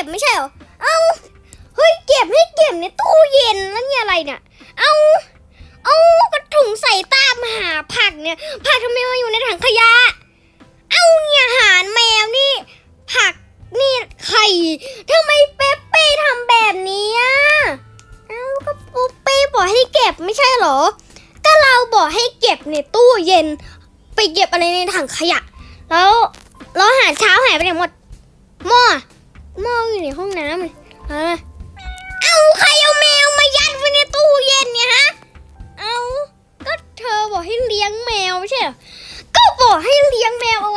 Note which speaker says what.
Speaker 1: ็บไม่ใช่เหรอ เอาเฮ้ยเก็บให้เก็บในตู้เย็นแล้วนี่อะไรเนี่ย เอาเอากระถุงใส่ตามหาผักเนี่ย ผักทำไมมาอยู่ในถังขยะ เอาเนี่ยอาหารแมวนี่ ผักนี่ไข่ทำไมเป๊เป้ทำแบบนี้อะเอาก็เป้บอกให้เก็บไม่ใช่เหรอ ก็เราบอกให้เก็บในตู้เย็น ไปเก็บอะไรในถังขยะ แล้วแล้วหารเช้าหายไปไหนหมดหม้อู่ในห้องน้ำอะเอาใครเอาแมวมายัดไว้ในตู้เย็นเนี่ยฮะ เอาก็เธอบอกให้เลี้ยงแมวไม่ใช่เหรอ ก็บอกให้เลี้ยงแมวเอา